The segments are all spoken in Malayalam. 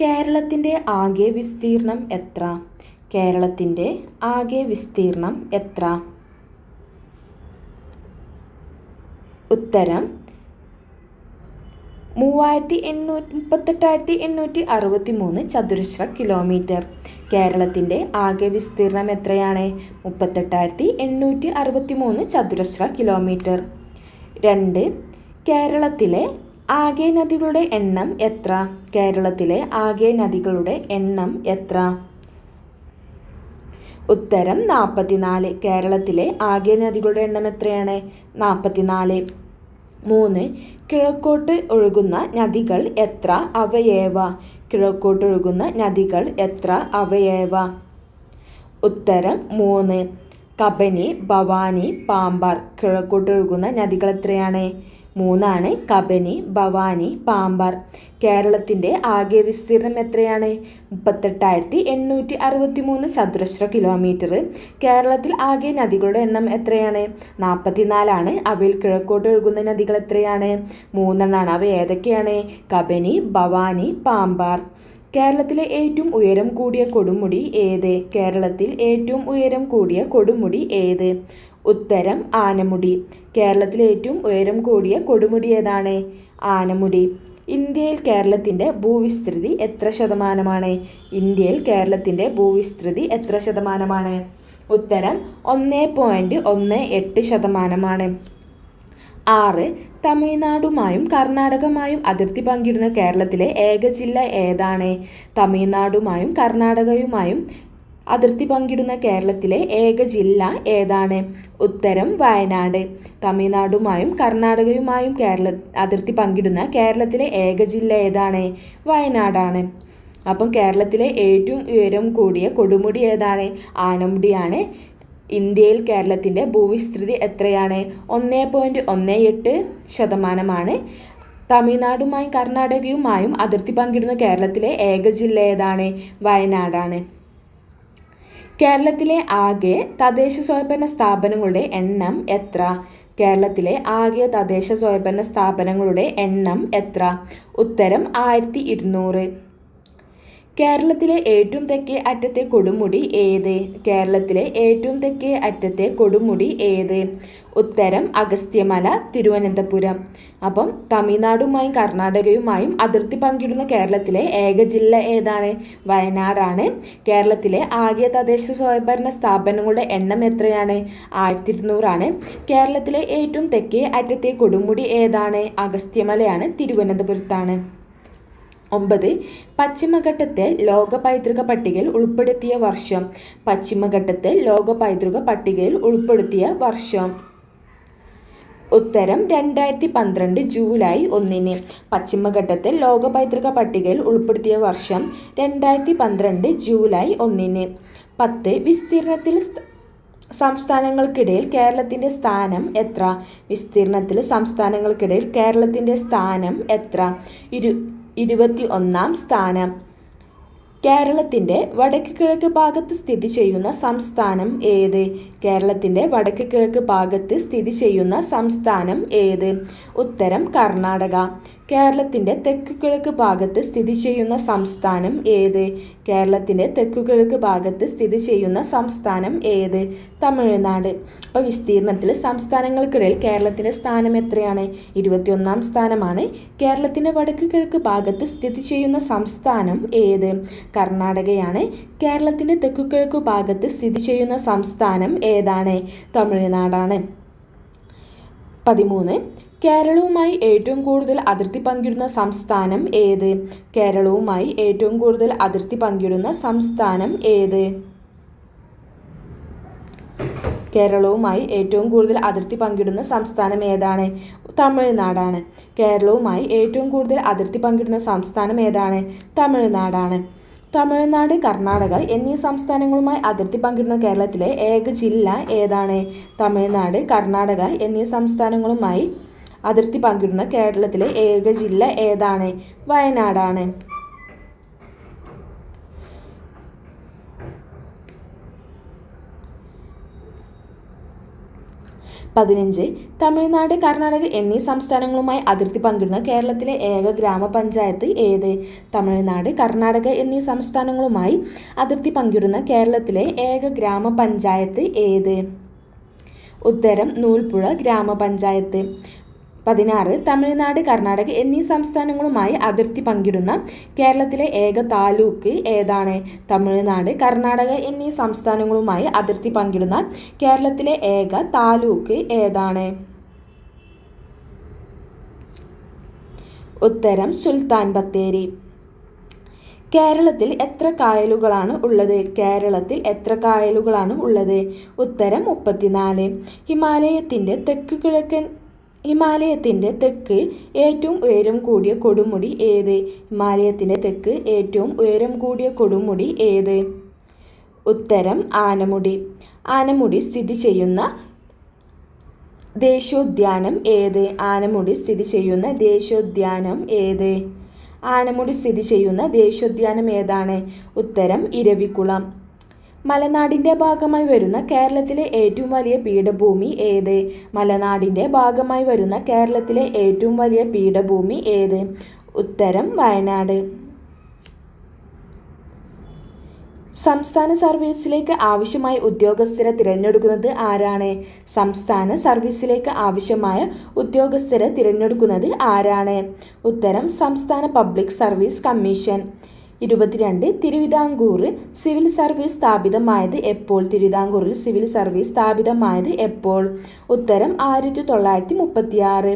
കേരളത്തിന്റെ ആകെ വിസ്തീർണം എത്ര? കേരളത്തിന്റെ ആകെ വിസ്തീർണം എത്ര? ഉത്തരം മൂവായിരത്തി എണ്ണൂറ്റി മുപ്പത്തെട്ടായിരത്തി എണ്ണൂറ്റി അറുപത്തി മൂന്ന് ചതുരശ്ര കിലോമീറ്റർ. കേരളത്തിന്റെ ആകെ വിസ്തീർണം എത്രയാണ്? മുപ്പത്തെട്ടായിരത്തി എണ്ണൂറ്റി അറുപത്തി മൂന്ന് ചതുരശ്ര കിലോമീറ്റർ. രണ്ട് കേരളത്തിലെ ആകെ നദികളുടെ എണ്ണം എത്ര? കേരളത്തിലെ ആകെ നദികളുടെ എണ്ണം എത്ര? ഉത്തരം നാൽപ്പത്തിനാല് കേരളത്തിലെ ആകെ നദികളുടെ എണ്ണം എത്രയാണ്? നാൽപ്പത്തിനാല് മൂന്ന്. കിഴക്കോട്ട് ഒഴുകുന്ന നദികൾ എത്ര? അവയേവ. കിഴക്കോട്ട് ഒഴുകുന്ന നദികൾ എത്ര? അവയേവ. ഉത്തരം മൂന്ന്. കബനി ഭവാനി പാമ്പാർ. കിഴക്കോട്ട് ഒഴുകുന്ന നദികൾ എത്രയാണ്? മൂന്നാണ് കബനി ഭവാനി പാമ്പാർ. കേരളത്തിന്റെ ആകെ വിസ്തീർണം എത്രയാണ്? മുപ്പത്തെട്ടായിരത്തി എണ്ണൂറ്റി അറുപത്തി മൂന്ന് ചതുരശ്ര കിലോമീറ്റർ കേരളത്തിൽ ആകെ നദികളുടെ എണ്ണം എത്രയാണ്? നാൽപ്പത്തിനാലാണ് അവയിൽ കിഴക്കോട്ട് ഒഴുകുന്ന നദികൾ എത്രയാണ്? മൂന്നെണ്ണമാണ് അവ ഏതൊക്കെയാണ്? കബനി ഭവാനി പാമ്പാർ. കേരളത്തിലെ ഏറ്റവും ഉയരം കൂടിയ കൊടുമുടി ഏത്? കേരളത്തിൽ ഏറ്റവും ഉയരം കൂടിയ കൊടുമുടി ഏത്? ഉത്തരം ആനമുടി. കേരളത്തിലെ ഏറ്റവും ഉയരം കൂടിയ കൊടുമുടി ഏതാണ്? ആനമുടി. ഇന്ത്യയിൽ കേരളത്തിന്റെ ഭൂവിസ്തൃതി എത്ര ശതമാനമാണ്? ഇന്ത്യയിൽ കേരളത്തിന്റെ ഭൂവിസ്തൃതി എത്ര ശതമാനമാണ്? ഉത്തരം ഒന്ന് പോയിന്റ് ഒന്ന് എട്ട് ശതമാനമാണ്. ആറ്. തമിഴ്നാടുമായും കർണാടകമായും അതിർത്തി പങ്കിടുന്ന കേരളത്തിലെ ഏക ജില്ല ഏതാണ്? തമിഴ്നാടുമായും കർണാടകയുമായും അതിർത്തി പങ്കിടുന്ന കേരളത്തിലെ ഏക ജില്ല ഏതാണ്? ഉത്തരം വയനാട്. തമിഴ്നാടുമായും കർണാടകയുമായും കേരള അതിർത്തി പങ്കിടുന്ന കേരളത്തിലെ ഏക ജില്ല ഏതാണ്? വയനാടാണ്. അപ്പം കേരളത്തിലെ ഏറ്റവും ഉയരം കൂടിയ കൊടുമുടി ഏതാണ്? ആനമുടിയാണ്. ഇന്ത്യയിൽ കേരളത്തിന്റെ ഭൂവിസ്തൃതി എത്രയാണ്? ഒന്ന് പോയിന്റ് ഒന്ന് എട്ട് ശതമാനമാണ്. തമിഴ്നാടുമായും കർണാടകയുമായും അതിർത്തി പങ്കിടുന്ന കേരളത്തിലെ ഏക ജില്ല ഏതാണ്? വയനാടാണ്. കേരളത്തിലെ ആകെ തദ്ദേശ സ്വയംഭരണ സ്ഥാപനങ്ങളുടെ എണ്ണം എത്ര? കേരളത്തിലെ ആകെ തദ്ദേശ സ്വയംഭരണ സ്ഥാപനങ്ങളുടെ എണ്ണം എത്ര? ഉത്തരം ആയിരത്തി ഇരുന്നൂറ്. കേരളത്തിലെ ഏറ്റവും തെക്കേ അറ്റത്തെ കൊടുമുടി ഏത്? കേരളത്തിലെ ഏറ്റവും തെക്കേ അറ്റത്തെ കൊടുമുടി ഏത്? ഉത്തരം അഗസ്ത്യമല തിരുവനന്തപുരം. അപ്പം തമിഴ്നാടുമായും കർണാടകയുമായും അതിർത്തി പങ്കിടുന്ന കേരളത്തിലെ ഏക ജില്ല ഏതാണ്? വയനാടാണ്. കേരളത്തിലെ ആകെ തദ്ദേശ സ്വയംഭരണ സ്ഥാപനങ്ങളുടെ എണ്ണം എത്രയാണ്? ആയിരത്തി ഇരുന്നൂറാണ് കേരളത്തിലെ ഏറ്റവും തെക്കേ അറ്റത്തെ കൊടുമുടി ഏതാണ്? അഗസ്ത്യമലയാണ് തിരുവനന്തപുരത്താണ്. ഒമ്പത് പശ്ചിമഘട്ടത്തെ ലോക പൈതൃക പട്ടികയിൽ ഉൾപ്പെടുത്തിയ വർഷം. പശ്ചിമഘട്ടത്തെ ലോക പൈതൃക പട്ടികയിൽ ഉൾപ്പെടുത്തിയ വർഷം. ഉത്തരം രണ്ടായിരത്തി പന്ത്രണ്ട് ജൂലൈ ഒന്നിന്. പശ്ചിമഘട്ടത്തെ ലോക പൈതൃക പട്ടികയിൽ ഉൾപ്പെടുത്തിയ വർഷം രണ്ടായിരത്തി പന്ത്രണ്ട് ജൂലൈ ഒന്നിന്. പത്ത് വിസ്തീർണത്തിൽ സംസ്ഥാനങ്ങൾക്കിടയിൽ കേരളത്തിന്റെ സ്ഥാനം എത്ര? വിസ്തീർണത്തിൽ സംസ്ഥാനങ്ങൾക്കിടയിൽ കേരളത്തിന്റെ സ്ഥാനം എത്ര? ഇരു ഇരുപത്തി ഒന്നാം സ്ഥാനം. കേരളത്തിന്റെ വടക്ക് കിഴക്ക് ഭാഗത്ത് സ്ഥിതി ചെയ്യുന്ന സംസ്ഥാനം ഏത്? കേരളത്തിന്റെ വടക്ക് കിഴക്ക് ഭാഗത്ത് സ്ഥിതി ചെയ്യുന്ന സംസ്ഥാനം ഏത്? ഉത്തരം കർണാടക. കേരളത്തിന്റെ തെക്ക് കിഴക്ക് ഭാഗത്ത് സ്ഥിതി ചെയ്യുന്ന സംസ്ഥാനം ഏത്? കേരളത്തിന്റെ തെക്ക് കിഴക്ക് ഭാഗത്ത് സ്ഥിതി ചെയ്യുന്ന സംസ്ഥാനം ഏത്? തമിഴ്നാട്. അപ്പോൾ വിസ്തീർണത്തിൽ സംസ്ഥാനങ്ങൾക്കിടയിൽ കേരളത്തിന്റെ സ്ഥാനം എത്രയാണ്? ഇരുപത്തിയൊന്നാം സ്ഥാനമാണ്. കേരളത്തിന്റെ വടക്ക് കിഴക്ക് ഭാഗത്ത് സ്ഥിതി ചെയ്യുന്ന സംസ്ഥാനം ഏത്? കർണാടകയാണ്. കേരളത്തിന്റെ തെക്ക് കിഴക്ക് ഭാഗത്ത് സ്ഥിതി ചെയ്യുന്ന സംസ്ഥാനം ഏതാണ്? തമിഴ്നാടാണ്. പതിമൂന്ന്. കേരളവുമായി ഏറ്റവും കൂടുതൽ അതിർത്തി പങ്കിടുന്ന സംസ്ഥാനം ഏത്? കേരളവുമായി ഏറ്റവും കൂടുതൽ അതിർത്തി പങ്കിടുന്ന സംസ്ഥാനം ഏത്? കേരളവുമായി ഏറ്റവും കൂടുതൽ അതിർത്തി പങ്കിടുന്ന സംസ്ഥാനം ഏതാണ്? തമിഴ്നാടാണ്. കേരളവുമായി ഏറ്റവും കൂടുതൽ അതിർത്തി പങ്കിടുന്ന സംസ്ഥാനം ഏതാണ്? തമിഴ്നാടാണ്. തമിഴ്നാട് കർണാടക എന്നീ സംസ്ഥാനങ്ങളുമായി അതിർത്തി പങ്കിടുന്ന കേരളത്തിലെ ഏക ജില്ല ഏതാണ്? തമിഴ്നാട് കർണാടക എന്നീ സംസ്ഥാനങ്ങളുമായി അതിർത്തി പങ്കിടുന്ന കേരളത്തിലെ ഏക ജില്ല ഏതാണ്? വയനാടാണ്. പതിനഞ്ച്. തമിഴ്നാട് കർണാടക എന്നീ സംസ്ഥാനങ്ങളുമായി അതിർത്തി പങ്കിടുന്ന കേരളത്തിലെ ഏക ഗ്രാമപഞ്ചായത്ത് ഏത്? തമിഴ്നാട് കർണാടക എന്നീ സംസ്ഥാനങ്ങളുമായി അതിർത്തി പങ്കിടുന്ന കേരളത്തിലെ ഏക ഗ്രാമപഞ്ചായത്ത് ഏത്? ഉത്തരം നൂൽപ്പുഴ ഗ്രാമപഞ്ചായത്ത്. പതിനാറ് തമിഴ്നാട് കർണാടക എന്നീ സംസ്ഥാനങ്ങളുമായി അതിർത്തി പങ്കിടുന്ന കേരളത്തിലെ ഏക താലൂക്ക് ഏതാണ്? തമിഴ്നാട് കർണാടക എന്നീ സംസ്ഥാനങ്ങളുമായി അതിർത്തി പങ്കിടുന്ന കേരളത്തിലെ ഏക താലൂക്ക് ഏതാണ്? ഉത്തരം സുൽത്താൻ ബത്തേരി. കേരളത്തിൽ എത്ര കായലുകളാണ് ഉള്ളത്? കേരളത്തിൽ എത്ര കായലുകളാണ് ഉള്ളത്? ഉത്തരം മുപ്പത്തിനാല്. ഹിമാലയത്തിന്റെ തെക്ക് കിഴക്കൻ ഹിമാലയത്തിന്റെ തെക്ക് ഏറ്റവും ഉയരം കൂടിയ കൊടുമുടി ഏത്? ഹിമാലയത്തിന്റെ തെക്ക് ഏറ്റവും ഉയരം കൂടിയ കൊടുമുടി ഏത്? ഉത്തരം ആനമുടി. ആനമുടി സ്ഥിതി ചെയ്യുന്ന ദേശോദ്യാനം ഏത്? ആനമുടി സ്ഥിതി ചെയ്യുന്ന ദേശോദ്യാനം ഏത്? ആനമുടി സ്ഥിതി ചെയ്യുന്ന ദേശോദ്യാനം ഏതാണ്? ഉത്തരം ഇരവിക്കുളം മലനാടിന്റെ ഭാഗമായി വരുന്ന കേരളത്തിലെ ഏറ്റവും വലിയ പീഠഭൂമി ഏത്? മലനാടിന്റെ ഭാഗമായി വരുന്ന കേരളത്തിലെ ഏറ്റവും വലിയ പീഠഭൂമി ഏത്? ഉത്തരം വയനാട്. സംസ്ഥാന സർവീസിലേക്ക് ആവശ്യമായ ഉദ്യോഗസ്ഥരെ തിരഞ്ഞെടുക്കുന്നത് ആരാണ്? സംസ്ഥാന സർവീസിലേക്ക് ആവശ്യമായ ഉദ്യോഗസ്ഥരെ തിരഞ്ഞെടുക്കുന്നത് ആരാണ്? ഉത്തരം സംസ്ഥാന പബ്ലിക് സർവീസ് കമ്മീഷൻ. ഇരുപത്തിരണ്ട് തിരുവിതാംകൂർ സിവിൽ സർവീസ് സ്ഥാപിതമായത് എപ്പോൾ? തിരുവിതാംകൂറിൽ സിവിൽ സർവീസ് സ്ഥാപിതമായത് എപ്പോൾ? ഉത്തരം ആയിരത്തി തൊള്ളായിരത്തി മുപ്പത്തിയാറ്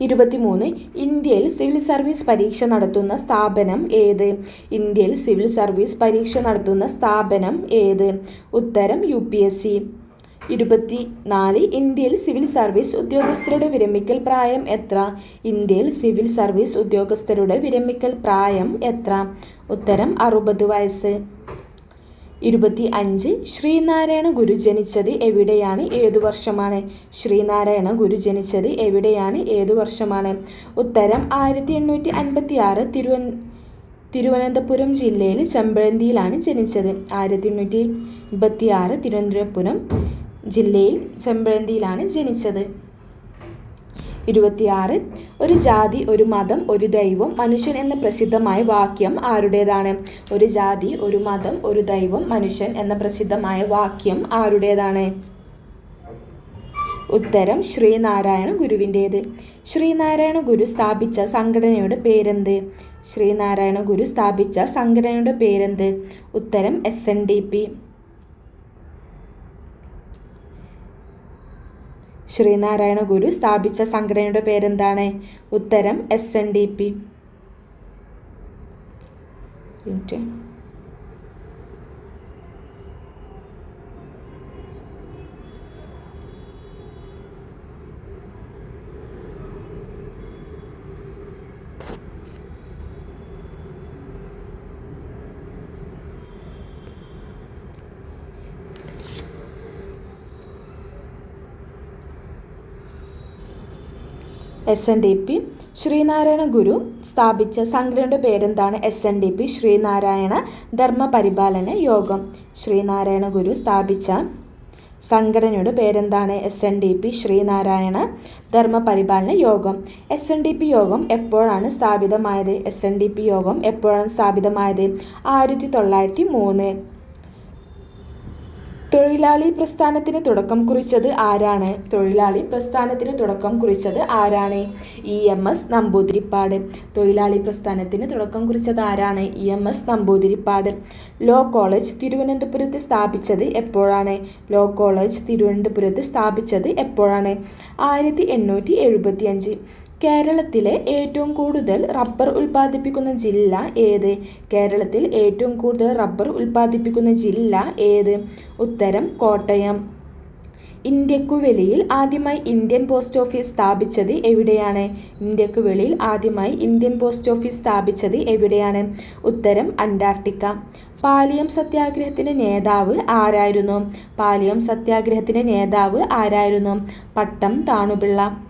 ഇരുപത്തിമൂന്ന് ഇന്ത്യയിൽ സിവിൽ സർവീസ് പരീക്ഷ നടത്തുന്ന സ്ഥാപനം ഏത്? ഇന്ത്യയിൽ സിവിൽ സർവീസ് പരീക്ഷ നടത്തുന്ന സ്ഥാപനം ഏത്? ഉത്തരം യു പി എസ് സി. ഇരുപത്തി നാല് ഇന്ത്യയിൽ സിവിൽ സർവീസ് ഉദ്യോഗസ്ഥരുടെ വിരമിക്കൽ പ്രായം എത്ര? ഇന്ത്യയിൽ സിവിൽ സർവീസ് ഉദ്യോഗസ്ഥരുടെ വിരമിക്കൽ പ്രായം എത്ര? ഉത്തരം അറുപത് വയസ്സ്. ഇരുപത്തി അഞ്ച് ശ്രീനാരായണ ഗുരു ജനിച്ചത് എവിടെയാണ്? ഏതു വർഷമാണ്? ശ്രീനാരായണ ഗുരു ജനിച്ചത് എവിടെയാണ്? ഏതു വർഷമാണ്? ഉത്തരം ആയിരത്തി എണ്ണൂറ്റി അൻപത്തി ആറ് തിരുവൻ തിരുവനന്തപുരം ജില്ലയിൽ ചെമ്പഴന്തിയിലാണ് ജനിച്ചത്. ആയിരത്തി എണ്ണൂറ്റി എൺപത്തി ആറ് തിരുവനന്തപുരം ജില്ലയിൽ ചെമ്പഴന്തിയിലാണ് ജനിച്ചത്. ഇരുപത്തിയാറ്. ഒരു ജാതി ഒരു മതം ഒരു ദൈവം മനുഷ്യൻ എന്ന പ്രസിദ്ധമായ വാക്യം ആരുടേതാണ്? ഒരു ജാതി ഒരു മതം ഒരു ദൈവം മനുഷ്യൻ എന്ന പ്രസിദ്ധമായ വാക്യം ആരുടേതാണ്? ഉത്തരം ശ്രീനാരായണ ഗുരുവിന്റേത്. ശ്രീനാരായണ ഗുരു സ്ഥാപിച്ച സംഘടനയുടെ പേരെന്ത്? ശ്രീനാരായണ ഗുരു സ്ഥാപിച്ച സംഘടനയുടെ പേരെന്ത്? ഉത്തരം S N D P Sree Narayana Guru സ്ഥാപിച്ച സംഘടനയുടെ പേരെന്താണ്? ഉത്തരം S N D P S N D P Sree Narayana Guru സ്ഥാപിച്ച സംഘടനയുടെ പേരെന്താണ്? S N D P Sree Narayana Dharma Paripalana Yogam. Sree Narayana Guru സ്ഥാപിച്ച സംഘടനയുടെ പേരെന്താണ്? S N D P Sree Narayana Dharma Paripalana Yogam. S N D P Yogam എപ്പോഴാണ് സ്ഥാപിതമായത്? S N D P Yogam എപ്പോഴാണ് സ്ഥാപിതമായത്? ആയിരത്തി തൊള്ളായിരത്തി മൂന്ന്. തൊഴിലാളി പ്രസ്ഥാനത്തിന് തുടക്കം കുറിച്ചത് ആരാണ്? തൊഴിലാളി പ്രസ്ഥാനത്തിന് തുടക്കം കുറിച്ചത് ആരാണ്? E M S Namboodiripad. തൊഴിലാളി പ്രസ്ഥാനത്തിന് തുടക്കം കുറിച്ചത് ആരാണ്? E M S Namboodiripad. Law college തിരുവനന്തപുരത്ത് സ്ഥാപിച്ചത് എപ്പോഴാണ്? ലോ കോളേജ് തിരുവനന്തപുരത്ത് സ്ഥാപിച്ചത് എപ്പോഴാണ്? ആയിരത്തി എണ്ണൂറ്റി എഴുപത്തി അഞ്ച് കേരളത്തിലെ ഏറ്റവും കൂടുതൽ റബ്ബർ ഉൽപ്പാദിപ്പിക്കുന്ന ജില്ല ഏത്? കേരളത്തിൽ ഏറ്റവും കൂടുതൽ റബ്ബർ ഉൽപ്പാദിപ്പിക്കുന്ന ജില്ല ഏത്? ഉത്തരം കോട്ടയം. ഇന്ത്യക്കു വെളിയിൽ ആദ്യമായി ഇന്ത്യൻ പോസ്റ്റ് ഓഫീസ് സ്ഥാപിച്ചത് എവിടെയാണ്? ഇന്ത്യക്കു വെളിയിൽ ആദ്യമായി ഇന്ത്യൻ പോസ്റ്റ് ഓഫീസ് സ്ഥാപിച്ചത് എവിടെയാണ്? ഉത്തരം അന്റാർട്ടിക്ക. പാലിയം സത്യാഗ്രഹത്തിന്റെ നേതാവ് ആരായിരുന്നു? പാലിയം സത്യാഗ്രഹത്തിന്റെ നേതാവ് ആരായിരുന്നു? പട്ടം താണുപിള്ള.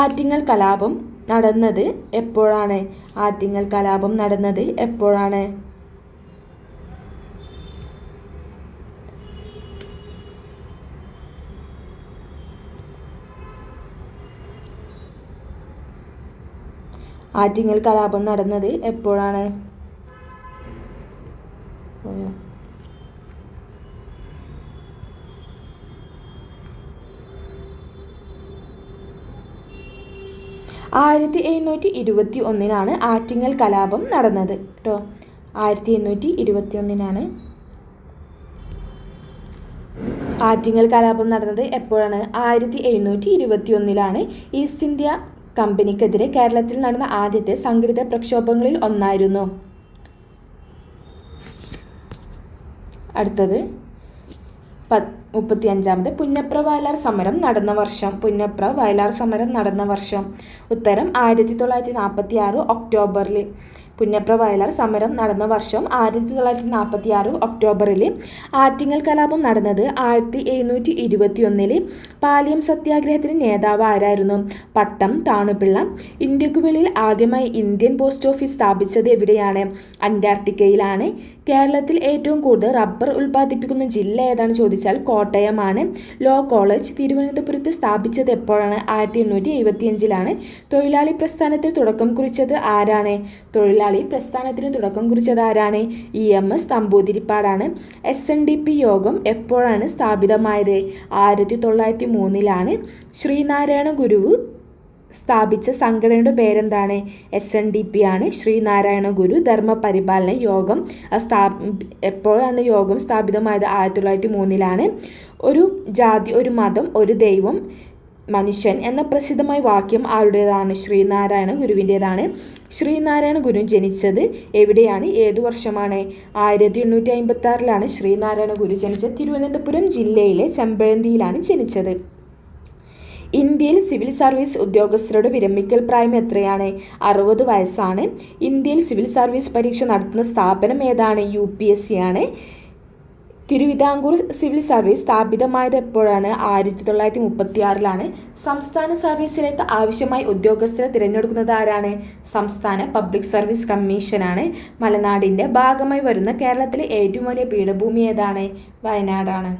ആറ്റിങ്ങൽ കലാപം നടന്നത് എപ്പോഴാണ്? ആറ്റിങ്ങൽ കലാപം നടന്നത് എപ്പോഴാണ്? ആറ്റിങ്ങൽ കലാപം നടന്നത് എപ്പോഴാണ്? ആയിരത്തി എഴുന്നൂറ്റി ഇരുപത്തി ഒന്നിനാണ് ആറ്റിങ്ങൽ കലാപം നടന്നത്. കേട്ടോ ആയിരത്തി എണ്ണൂറ്റി ഇരുപത്തി ഒന്നിനാണ് ആറ്റിങ്ങൽ കലാപം നടന്നത്. എപ്പോഴാണ്? ആയിരത്തി എഴുന്നൂറ്റി ഇരുപത്തി ഒന്നിലാണ് ഈസ്റ്റ് ഇന്ത്യ കമ്പനിക്കെതിരെ കേരളത്തിൽ നടന്ന ആദ്യത്തെ സംഘടിത പ്രക്ഷോഭങ്ങളിൽ ഒന്നായിരുന്നു. അടുത്തത് പത് മുപ്പത്തി അഞ്ചാമത് പുന്നപ്ര വയലാർ സമരം നടന്ന വർഷം. പുന്നപ്ര വയലാർ സമരം നടന്ന വർഷം. ഉത്തരം ആയിരത്തി തൊള്ളായിരത്തി നാൽപ്പത്തി ആറ് ഒക്ടോബറിൽ പുന്നപ്ര വയലാർ സമരം നടന്ന വർഷം ആയിരത്തി തൊള്ളായിരത്തി നാൽപ്പത്തി ആറ് ഒക്ടോബറിൽ ആറ്റിങ്ങൽ കലാപം നടന്നത് ആയിരത്തി എഴുന്നൂറ്റി ഇരുപത്തി ഒന്നിൽ പാലിയം സത്യാഗ്രഹത്തിന് നേതാവ് ആരായിരുന്നു? പട്ടം താണുപിള്ള ഇന്ത്യയ്ക്ക് വെളിയിൽ ആദ്യമായി ഇന്ത്യൻ പോസ്റ്റ് ഓഫീസ് സ്ഥാപിച്ചത് എവിടെയാണ്? അന്റാർട്ടിക്കയിലാണ്. കേരളത്തിൽ ഏറ്റവും കൂടുതൽ റബ്ബർ ഉൽപ്പാദിപ്പിക്കുന്ന ജില്ല ഏതാണ് ചോദിച്ചാൽ കോട്ടയമാണ്. ലോ കോളേജ് തിരുവനന്തപുരത്ത് സ്ഥാപിച്ചത് എപ്പോഴാണ്? ആയിരത്തി എണ്ണൂറ്റി എഴുപത്തിയഞ്ചിലാണ് തൊഴിലാളി പ്രസ്ഥാനത്തിൽ തുടക്കം കുറിച്ചത് ആരാണ്? തൊഴിലാളി പ്രസ്ഥാനത്തിന് തുടക്കം കുറിച്ചത് ആരാണ് E M S തമ്പൂതിരിപ്പാടാണ്. S N D P Yogam എപ്പോഴാണ് സ്ഥാപിതമായത്? ആയിരത്തി തൊള്ളായിരത്തി മൂന്നിലാണ് ശ്രീനാരായണ ഗുരുവ് സ്ഥാപിച്ച സംഘടനയുടെ പേരെന്താണ്? എസ് എൻ ഡി പി ആണ്. ശ്രീനാരായണ ഗുരു ധർമ്മപരിപാലന യോഗം സ്ഥാ എപ്പോഴാണ് യോഗം സ്ഥാപിതമായത്? ആയിരത്തി തൊള്ളായിരത്തി മൂന്നിലാണ്. ഒരു ജാതി ഒരു മതം ഒരു ദൈവം മനുഷ്യൻ എന്ന പ്രസിദ്ധമായ വാക്യം ആരുടേതാണ്? ശ്രീനാരായണ ഗുരുവിന്റേതാണ്. ശ്രീനാരായണ ഗുരു ജനിച്ചത് എവിടെയാണ്? ഏതു വർഷമാണ്? ആയിരത്തി എണ്ണൂറ്റി അമ്പത്തി ആറിലാണ് ശ്രീനാരായണ ഗുരു ജനിച്ചത്. തിരുവനന്തപുരം ജില്ലയിലെ ചെമ്പഴന്തിയിലാണ് ജനിച്ചത്. ഇന്ത്യയിൽ സിവിൽ സർവീസ് ഉദ്യോഗസ്ഥരുടെ വിരമിക്കൽ പ്രായം എത്രയാണ്? അറുപത് വയസ്സാണ്. ഇന്ത്യയിൽ സിവിൽ സർവീസ് പരീക്ഷ നടത്തുന്ന സ്ഥാപനം ഏതാണ്? യു ആണ്. തിരുവിതാംകൂർ സിവിൽ സർവീസ് സ്ഥാപിതമായത് എപ്പോഴാണ് ആയിരത്തി തൊള്ളായിരത്തി മുപ്പത്തി ആറിലാണ് സംസ്ഥാന സർവീസിലേക്ക് ആവശ്യമായി ഉദ്യോഗസ്ഥരെ തിരഞ്ഞെടുക്കുന്നത് ആരാണ്? സംസ്ഥാന പബ്ലിക് സർവീസ് കമ്മീഷനാണ്. മലനാടിന്റെ ഭാഗമായി വരുന്ന കേരളത്തിലെ ഏറ്റവും വലിയ പീഠഭൂമി ഏതാണ്? വയനാടാണ്.